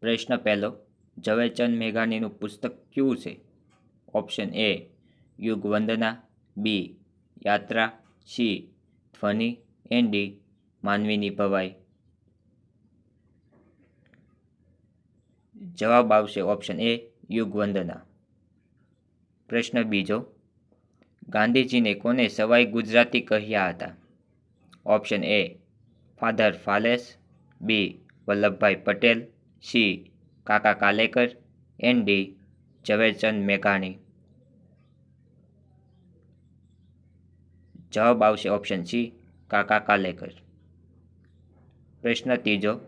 પ્રશ્ન પહેલો, ઝવેરચંદ મેઘાણીનું પુસ્તક કયું છે? ઓપ્શન એ યુગ વંદના બી, યાત્રા, સી, ધ્વનિ એન્ડ માનવીની ભવાઈ. જવાબ આવશે ઓપ્શન એ યુગ વંદના પ્રશ્ન બીજો, ગાંધીજીને કોને સવાઈ ગુજરાતી કહ્યા હતા? Option A, father Valles, B, Vallabhbhai Patel C. Kaka Kalelkar, and. D. Zaverchand મેઘાણી. જવાબ આવશે ઓપ્શન સી. કાકા કાલેકર. પ્રશ્ન ત્રીજો.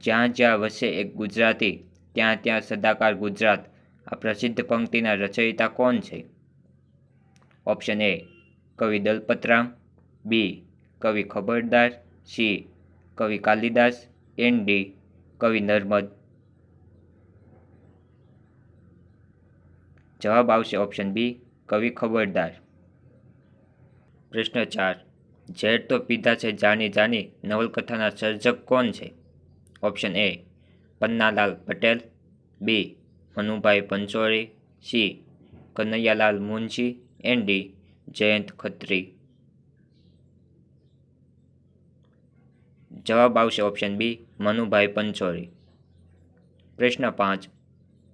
જ્યાં જ્યાં વસે એક ગુજરાતી, ત્યાં ત્યાં સદાકાર ગુજરાત. આ પ્રસિદ્ધ પંક્તિના રચયિતા કોણ છે? Option A. કવિ દલપતરામ. બી. કવિ ખબરદાર. સી. કવિ કાલિદાસ. એન. ડી. કવિ નર્મદ. જવાબ આવશે ઓપ્શન બી કવિ ખબરદાર. પ્રશ્ન ચાર, ઝેર તો પીધા છે જાણી જાણી નવલકથાના સર્જક કોણ છે? Option A Pannalal Patel. B Manubhai Pancholi. C Kanaiyalal Munshi. And D Jayant Khatri. જવાબ આવશે ઓપ્શન બી મનુભાઈ પંચોરી પ્રશ્ન પાંચ.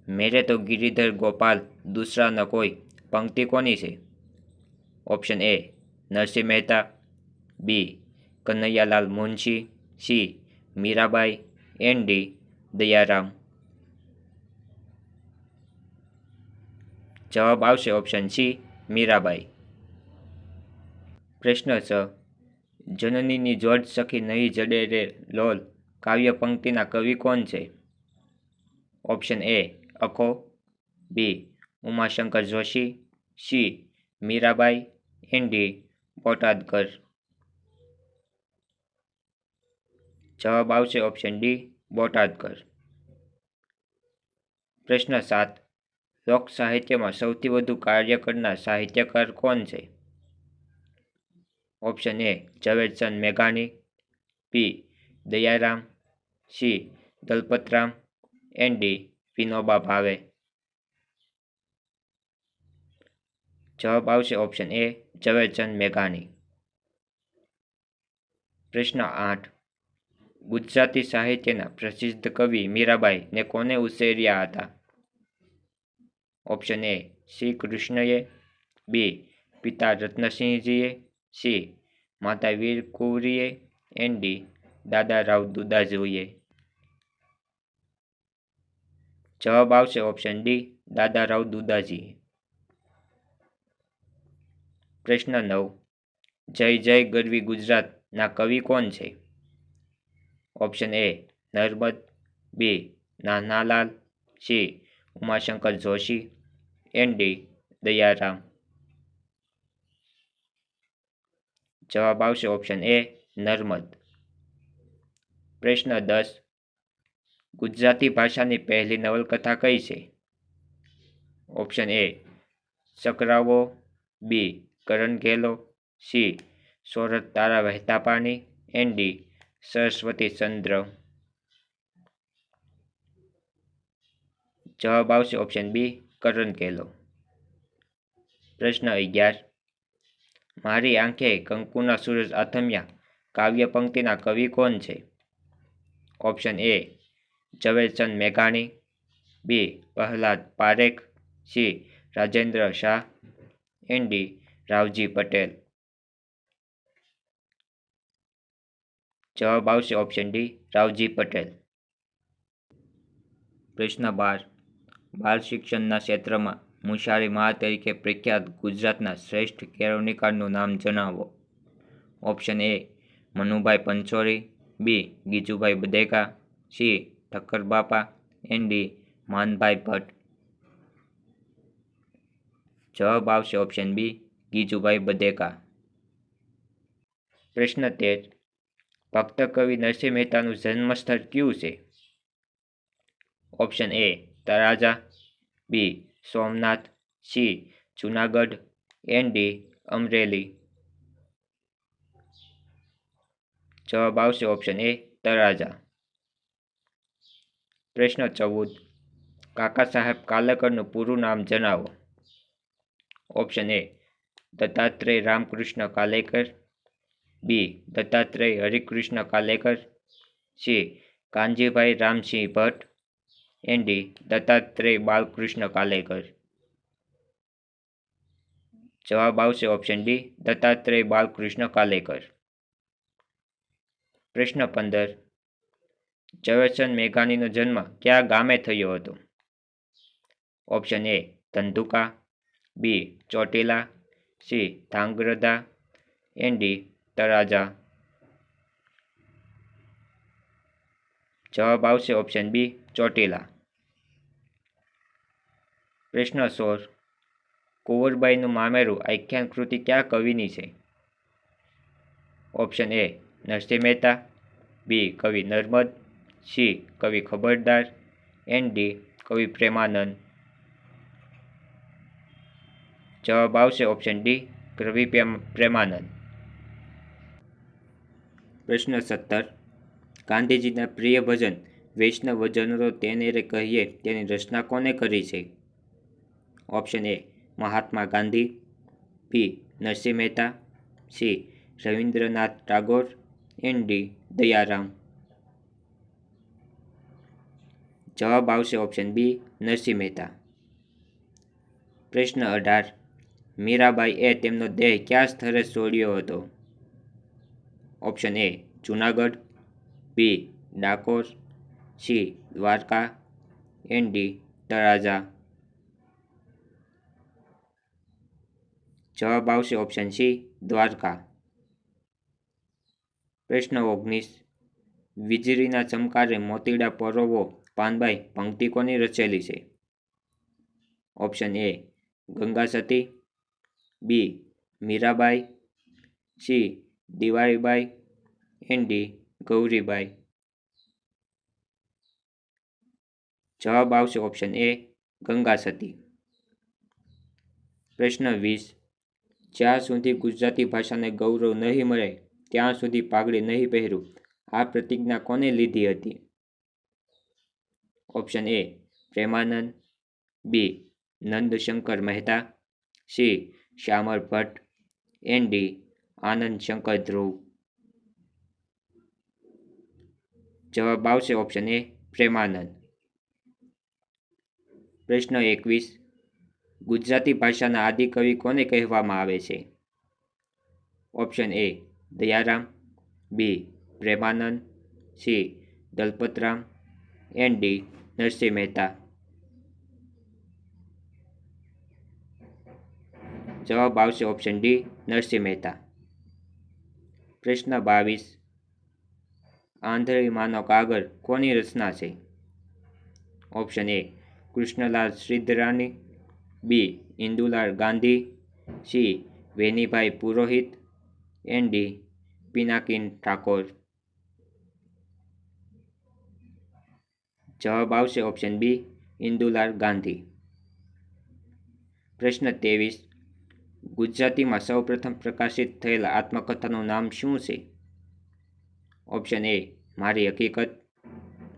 મેરે તો ગિરિધર ગોપાલ દૂસરા ન કોઈ પંક્તિ કોની છે? Option A Narsinh Mehta. B Kanaiyalal Munshi. C Mirabai. And D Dayaram. જવાબ આવશે ઓપ્શન સી મીરાબાઈ. પ્રશ્ન છ. જનનીની જોડ સખી નહીં જડે રે લોલ કાવ્ય પંક્તિના કવિ કોણ છે? Option A Akho. B Umashankar Joshi. C Mirabai. And D Botadkar. જવાબ આવશે ઓપ્શન ડી બોટાદકર. પ્રશ્ન સાત, લોક સાહિત્યમાં સૌથી વધુ કાર્ય કરનાર સાહિત્યકાર કોણ છે? ઓપ્શન એ ઝવેરચંદ મેઘાણી. B Dayaram C Dalpatram, and D, Vinoba Bhave. જવાબ આવશે ઓપ્શન એ ઝવેરચંદ મેઘાણી. પ્રશ્ન આઠ. ગુજરાતી સાહિત્યના પ્રસિદ્ધ કવિ મીરાબાઈને કોને ઉછેર્યા હતા? ઓપ્શન એ શ્રી કૃષ્ણએ. બી પિતા રત્નસિંહજીએ. સી માતા વીર એન એન્ડ દાદા રાવ જોઈએ. જવાબ આવશે ઓપ્શન ડી દાદા રાવ દુદાજી. પ્રશ્ન નવ, જય જય ગરવી ગુજરાતના કવિ કોણ છે? Option A Narmad B Nanalal C Umashankar Joshi and D Dayaram. જવાબ આવશે ઓપ્શન એ નર્મદ. પ્રશ્ન દસ. ગુજરાતી ભાષાની પહેલી નવલકથા કઈ છે? Option A, Chakravo. B, Karan Ghelo C Sorath Tara Vaheta Pani. N D, Saraswati ચંદ્ર. જવાબ આવશે ઓપ્શન બી, કરણ કેલો પ્રશ્ન અગિયાર. મારી આંખે કંકુના સૂરજ આથમ્યા. કાવ્ય પંક્તિના કવિ કોણ છે? ઓપ્શન એ ઝવેરચંદ મેઘાણી, B Prahlad Parekh, C Rajendra Shah, and D Ravji Patel. જવાબ આવશે ઓપ્શન ડી રાવજી પટેલ. પ્રશ્ન બાર. બાળ શિક્ષણના ક્ષેત્રમાં મુશારી મા તરીકે પ્રખ્યાત ગુજરાતના શ્રેષ્ઠ કેળવણીકારનું નામ જણાવો. Option A Manubhai Pancholi B, Gijubhai Badheka C, Thakkar Bapa, and D, Manbhai Bhatt. જવાબ આવશે ઓપ્શન બી, ગીજુભાઈ બધેકા પ્રશ્ન તેર ભક્ત કવિ નરસિંહ મહેતાનું જન્મસ્થળ કયું છે? Option A Talaja B, Somnath, C, Junagadh, and D, Amreli. જવાબ આવશે ઓપ્શન એ તળાજા. પ્રશ્ન ચૌદ. કાકા સાહેબ કાલેકરનું પૂરું નામ જણાવો. Option A Dattatreya Ramkrishna Kalekar. B Dattatreya Harikrishna Kalekar. C Kanjibhai Ramsinh Bhatt. And D Dattatreya Balkrishna Kalekar. જવાબ આવશે ઓપ્શન ડી દત્તાત્રેય બાલકૃષ્ણ કાલેકર. પ્રશ્ન પંદર. ઝવેરચંદ મેઘાણીનો જન્મ કયા ગામે થયો હતો? Option A, Dhandhuka. B, Chotila. C Dhrangadhra and, D Talaja જવાબ આવશે ઓપ્શન બી, ચોટીલા. પ્રશ્ન સોળ. કુંવરબાઈનું મામેરું આખ્યાન કૃતિ કયા કવિની છે? Option A Narsinh Mehta, B. કવિ નર્મદ, સી. કવિ ખબરદાર, એન. ડી. કવિ પ્રેમાનંદ. જવાબ આવશે ઓપ્શન ડી કવિ પ્રેમાનંદ. પ્રશ્ન સત્તર. ગાંધીજીના પ્રિય ભજન વૈષ્ણવ ભજનો તેને રે કહીએ તેની રચના કોને કરી છે? Option A, Mahatma Gandhi, B. Narsinh Mehta, C. Rabindranath Tagore and Dayaram. જવાબ આવશે ઓપ્શન બી નરસિંહ મહેતા. પ્રશ્ન અઢાર, મીરાબાઈ એ તેમનો દેહ કયા સ્થળે છોડ્યો હતો? Option A Junagadh B Dakor C Dwarka and D Talaja. જવાબ આવશે ઓપ્શન સી દ્વારકા. પ્રશ્ન ઓગણીસ. વીજળીના ચમકારે મોતીડા પરોવો પાનબાઈ પંક્તિ કોની રચેલી છે? Option A Ganga Sati, B Mirabai, C Diwalibai, and D Gauribai. જવાબ આવશે ઓપ્શન એ ગંગા સતી. પ્રશ્ન વીસ. જ્યાં સુધી ગુજરાતી ભાષાને ગૌરવ નહીં મળે ત્યાં સુધી પાઘડી નહીં પહેરું. આ પ્રતિજ્ઞા કોને લીધી હતી? Option A Premanand, B Nandshankar Mehta, C Shamal Bhatt, and D Anand Shankar Dhruv. જવાબ આવશે ઓપ્શન એ પ્રેમાનંદ. પ્રશ્ન એકવીસ. ગુજરાતી ભાષાના આદિકવિ કોને કહેવામાં આવે છે? Option A Dayaram, B. Premanand, C. Dalpatram, and. D. Narsinh Mehta. જવાબ આવશે ઓપ્શન ડી, નરસિંહ મહેતા. પ્રશ્ન બાવીસ. આંધળીમાંનો કાગળ કોની રચના છે? Option A, Krishnalal Shridharani, B. Indulal Gandhi, C. Venibhai Purohit and D Pinakin Thakor જવાબ આવશે ઓપ્શન બી ઇન્દુલાલ ગાંધી. પ્રશ્ન ત્રેવીસ, ગુજરાતીમાં સૌપ્રથમ પ્રકાશિત થયેલા આત્મકથાનું નામ શું છે? ઓપ્શન એ મારી હકીકત.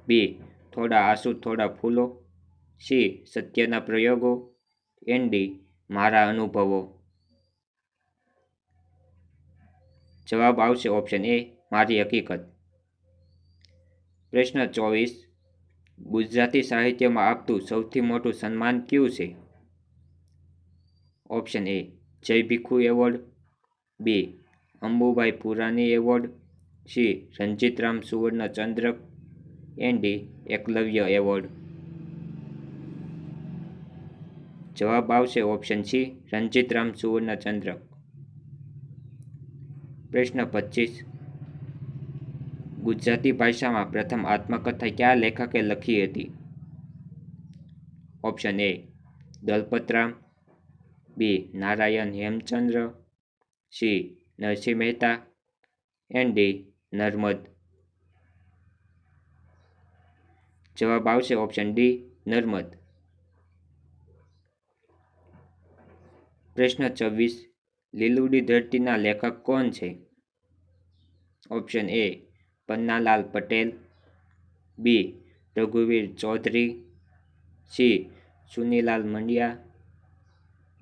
બી થોડા આંસુ, થોડા ફૂલો. સી સત્યના પ્રયોગો. એન ડી મારા અનુભવો. જવાબ આવશે ઓપ્શન એ મારી હકીકત. પ્રશ્ન ચોવીસ, ગુજરાતી સાહિત્યમાં આપતું સૌથી મોટું સન્માન કયું છે? Option A Jay Bhikhu award. B Ambubhai Purani award. C Ranjitram Suvarna Chandrak. And D Eklavya award. જવાબ આવશે ઓપ્શન સી સુવર્ણ ચંદ્રક. પ્રશ્ન પચીસ. ગુજરાતી ભાષામાં પ્રથમ આત્મકથા કયા લેખકે લખી હતી? Option A, Dalpatram. B, Narayan Hemchandra. C, Narsinh Mehta. And, D, Narmad. જવાબ આવશે ઓપ્શન ડી, નર્મદ. પ્રશ્ન છવ્વીસ. લીલુડી ધરતીના લેખક કોણ છે? Option A Pannalal Patel, B રઘુવીર Chaudhary, C સુનીલાલ મંડિયા,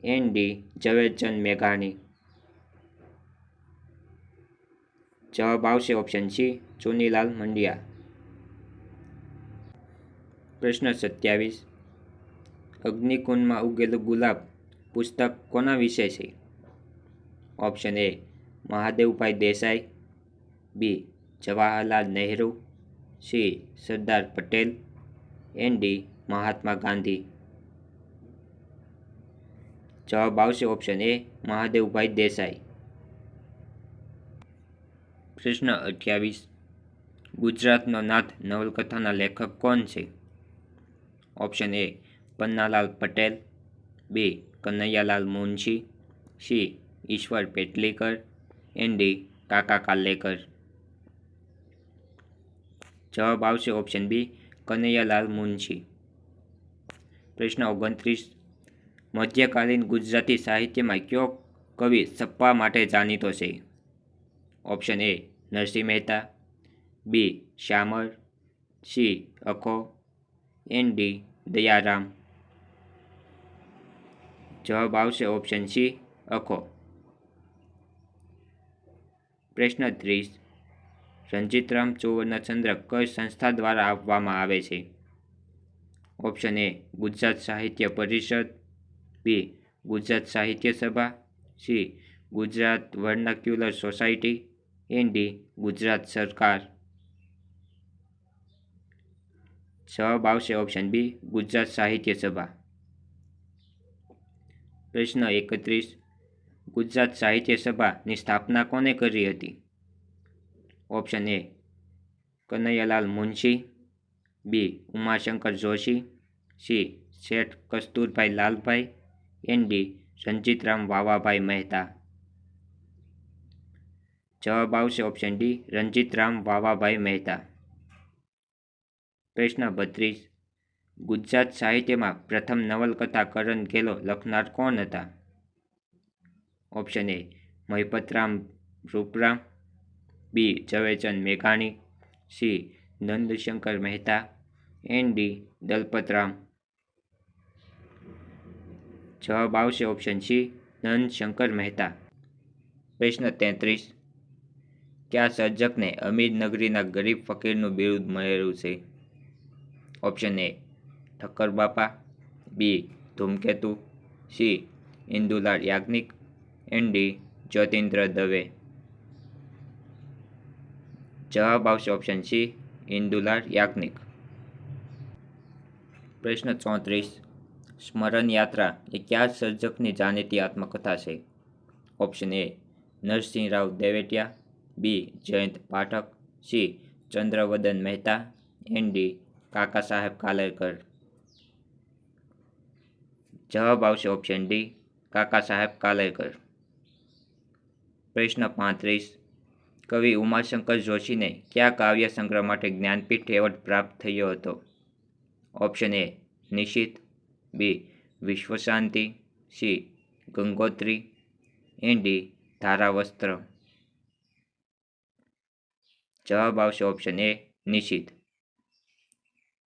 and D Zaverchand મેઘાણી. જવાબ આવશે ઓપ્શન સી ચુનીલાલ મંડિયા. પ્રશ્ન સત્યાવીસ. અગ્નિકુંડમાં ઉગેલું ગુલાબ પુસ્તક કોના વિશે છે? Option A Mahadevbhai Desai, B Jawaharlal Nehru, C Sardar Patel, and D Mahatma Gandhi. જવાબ આવશે ઓપ્શન એ મહાદેવભાઈ દેસાઈ. પ્રશ્ન અઠ્યાવીસ, ગુજરાતનો નાથ નવલકથાના લેખક કોણ છે? Option A Pannalal Patel, B Kanaiyalal Munshi, C Ishwar Petlikar and D કાકા કાલેકર. જવાબ આવશે ઓપ્શન બી, કનૈયાલાલ મુનશી. પ્રશ્ન ઓગણત્રીસ, મધ્યકાલીન ગુજરાતી સાહિત્યમાં કયો કવિ સપ્પા માટે જાણીતો છે? Option A, Narsinh Mehta, B, Shamal, C, Akho and D, Dayaram. જવાબ આવશે ઓપ્શન સી, અખો. પ્રશ્ન ત્રીસ રંજીતરામ ચંદ્રક કઈ સંસ્થા દ્વારા આપવામાં આવે છે? ઓપ્શન એ, ગુજરાત સાહિત્ય પરિષદ. B, Gujarat Sahitya Sabha. C, Gujarat vernacular society. And D, Gujarat સરકાર. જવાબ આવશે ઓપ્શન બી, ગુજરાત સાહિત્ય સભા. પ્રશ્ન એકત્રીસ. ગુજરાત સાહિત્ય સભાની સ્થાપના કોને કરી હતી? Option A Kanaiyalal Munshi, B Umashankar Joshi, C Sheth Kasturbhai Lalbhai, and D Ranjitram Vavabhai Mehta. જવાબ આવશે ઓપ્શન ડી રંજીતરામ વાવાભાઈ મહેતા. પ્રશ્ન બત્રીસ. ગુજરાત સાહિત્યમાં પ્રથમ નવલકથા કરણ ગેલો લખનાર કોણ હતા? Option A Mahipatram Ruparam B Zaverchand મેઘાણી C Nandshankar Mehta and D Dalpatram જવાબ આવશે ઓપ્શન સી નંદશંકર મહેતા પ્રશ્ન તેત્રીસ, કયા સર્જકને અમીર નગરીના ગરીબ ફકીરનું બિરુદ મળેલું છે? Option A Thakkar Bapa. B Dhumketu. C Indulal Yagnik. And D Jyotindra Dave. જવાબ આવશે ઓપ્શન સી ઇન્દુલાલ યાજ્ઞિક. પ્રશ્ન ચોત્રીસ. સ્મરણ યાત્રા એ કયા સર્જકની જાણીતી આત્મકથા છે? Option A Narsinh Rao Divetia. B Jayant Pathak. C Chandravadan Mehta. And D Kaka Saheb Kalekar જવાબ આવશે ઓપ્શન ડી કાકા સાહેબ કાલેકર પ્રશ્ન પાંત્રીસ, કવિ ઉમાશંકર જોશીને કયા કાવ્ય સંગ્રહ માટે જ્ઞાનપીઠ એવોર્ડ પ્રાપ્ત થયો હતો? Option A, Nishith, B, Vishwashanti, C, Gangotri and D D, Dharavastra. જવાબ આવશે ઓપ્શન એ, નિશિત.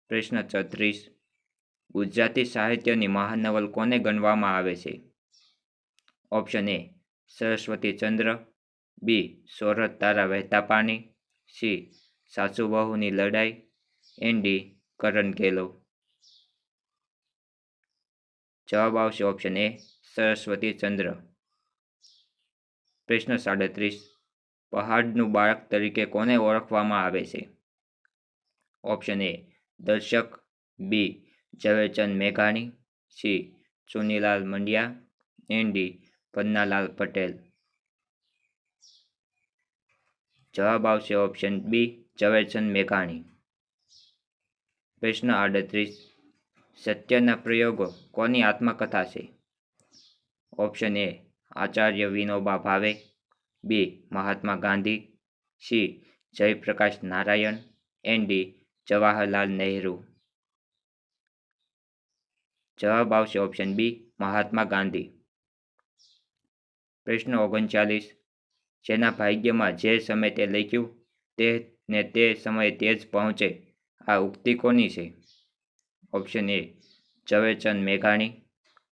પ્રશ્ન છત્રીસ, ગુજરાતી સાહિત્યની મહાનવલ કોને ગણવામાં આવે છે? ઓપ્શન એ સરસ્વતી ચંદ્ર, બી, સોરઠ તારા વહેતા પાણી, સી, સાસુ બહુની લડાઈ, એન, ડી, કરણ ગેલો. જવાબ આવશે ઓપ્શન એ સરસ્વતી ચંદ્ર. પ્રશ્ન સાડત્રીસ, પહાડનું બાળક તરીકે કોને ઓળખવામાં આવે છે? Option A Darshak, B, Zaverchand મેઘાણી, C Chunilal Madia, and, D Pannalal Patel. જવાબ આવશે ઓપ્શન બી ઝવેરચંદ મેઘાણી. પ્રશ્ન આડત્રીસ, સત્યના પ્રયોગો કોની આત્મકથા છે? Option A Acharya Vinoba Bhave. B Mahatma Gandhi. C Jayaprakash Narayan. And D Jawaharlal Nehru. જવાબ આવશે ઓપ્શન બી મહાત્મા ગાંધી. પ્રશ્ન ઓગણચાલીસ. જેના ભાગ્યમાં જે સમય તે લખ્યું તે ને તે સમયે તે જ પહોંચે. આ ઉક્તિ કોની છે? ઓપ્શન એ ઝવેરચંદ મેઘાણી.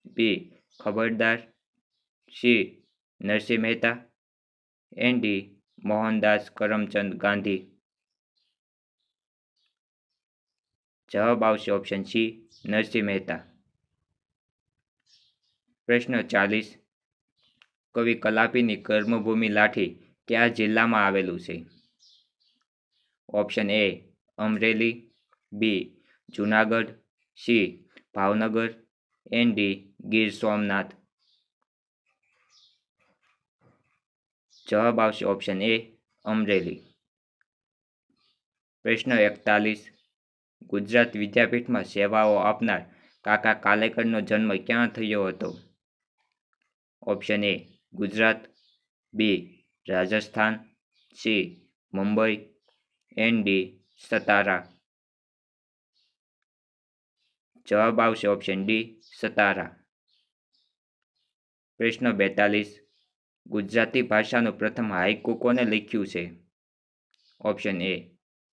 B Khabardar. C Narsinh Mehta. And D Mohandas Karamchand Gandhi. જવાબ આવશે ઓપ્શન સી નરસિંહ મહેતા. પ્રશ્ન ચાલીસ. કવિ કલાપીની કર્મભૂમિ લાઠી કયા જિલ્લામાં આવેલું છે? Option A Amreli, B Junagadh, C Bhavnagar, and D Gir Somnath. જવાબ આવશે ઓપ્શન એ અમરેલી. પ્રશ્ન એકતાલીસ. ગુજરાત વિદ્યાપીઠમાં સેવાઓ આપનાર કાકા કાલેકરનો જન્મ ક્યાં થયો હતો? Option A Gujarat B Rajasthan C Mumbai and D Satara. જવાબ આવશે ઓપ્શન ડી સતારા. પ્રશ્ન બેતાલીસ, ગુજરાતી ભાષાનું પ્રથમ હાઈકુ કોને લખ્યું છે. Option A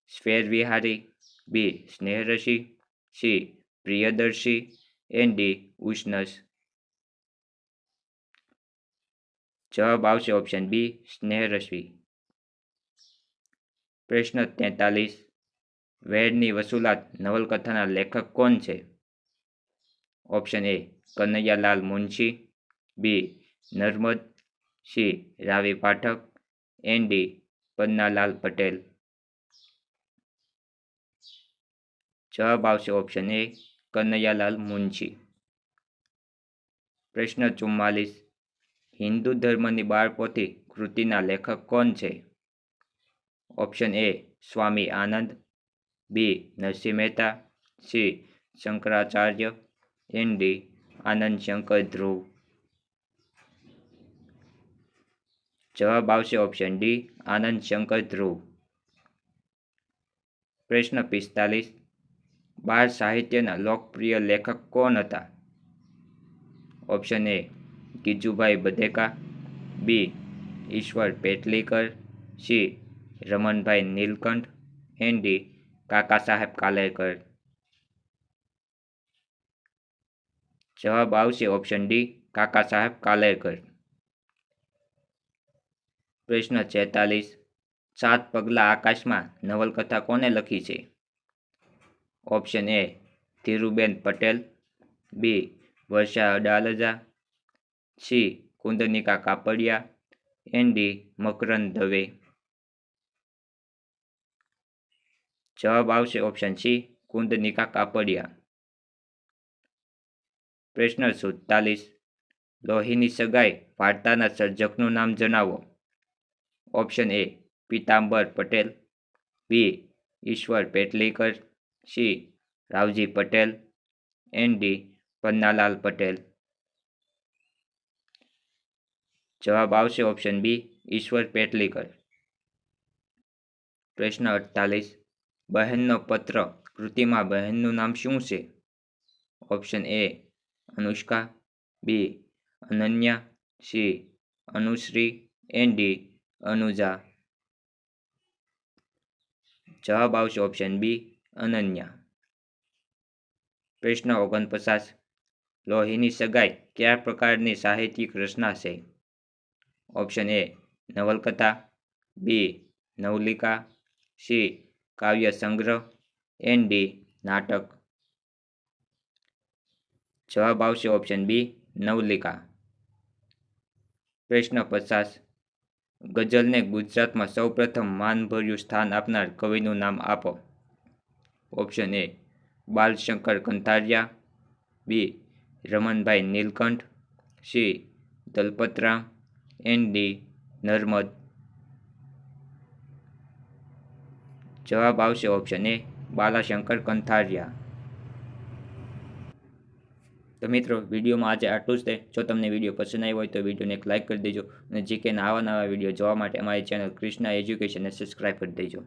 Swair Vihari. B Sneharashmi. C Priyadarshi. And D Ushnas. જવાબ આવશે ઓપ્શન બી સ્નેહરસી પ્રશ્ન તેતાલીસ, વેરની વસૂલાત નવલકથાના લેખક કોણ છે? Option A Kanaiyalal Munshi. B Narmad C Ravi Pathak. And D Pannalal Patel. જવાબ આવશે ઓપ્શન એ કનૈયાલાલ મુનશી. પ્રશ્ન ચુમ્માલીસ હિન્દુ ધર્મની બાળપોથી કૃતિના લેખક કોણ છે? Option A Swami Anand, B Narsinh Mehta, C Shankaracharya, and D Anand Shankar Dhruv. જવાબ આવશે ઓપ્શન ડી આનંદ શંકર ધ્રુવ. પ્રશ્ન પિસ્તાલીસ, બાળ સાહિત્યના લોકપ્રિય લેખક કોણ હતા? Option A Gijubhai Badheka B. Ishwar Petlikar, C. Ramanbhai Nilkanth, and. Kaka Saheb Kalelkar. જવાબ આવશે ઓપ્શન ડી, કાકા સાહેબ કાલેકર. પ્રશ્ન છેતાલીસ. સાત પગલા આકાશમાં નવલકથા કોને લખી છે? Option A Dhiruben Patel, B. Varsha Adalja C. Kundanika Kapadia, and. D. Makarand Dave. જવાબ આવશે ઓપ્શન સી, કુંદનિકા કાપડિયા. પ્રશ્ન સુડતાલીસ, લોહીની સગાઈ વાર્તાના સર્જકનું નામ જણાવો. Option A, Pitambar Patel. B, Ishwar Petlikar. C, Ravji Patel. And. D. Pannalal Patel. જવાબ આવશે ઓપ્શન બી ઈશ્વર પેટલીકર. પ્રશ્ન અડતાલીસ. બહેનનો પત્ર, કૃતિમાં બહેનનું નામ શું છે? Option A Anushka. B Ananya. C Anushree. And D Anuja. જવાબ આવશે ઓપ્શન બી અનન્યા. પ્રશ્ન ઓગણપચાસ. લોહીની સગાઈ કયા પ્રકારની સાહિત્યિક રચના છે? ઓપ્શન એ નવલકથા. બી નવલિકા. સી કાવ્ય સંગ્રહ. એન ડી નાટક. જવાબ આવશે ઓપ્શન બી નવલિકા. પ્રશ્ન પચાસ. ગઝલને ગુજરાતમાં સૌપ્રથમ માનભર્યું સ્થાન આપનાર કવિનું નામ આપો. Option A Balshankar Kantharia. B Ramanbhai Nilkanth. C Dalpatram. And D Narmad. જવાબ આવશે ઓપ્શન એ બાલાશંકર કંથારિયા. તો મિત્રો, વિડીયોમાં આજે આટલું જ છે જો તમને વીડિયો પસંદ આવ્યો હોય તો વિડીયોને એક લાઇક કરી દેજો અને જે કે આવા નવા વીડિયો જોવા માટે અમારી ચેનલ કૃષ્ણા એજ્યુકેશનને સબસ્ક્રાઈબ કરી દેજો.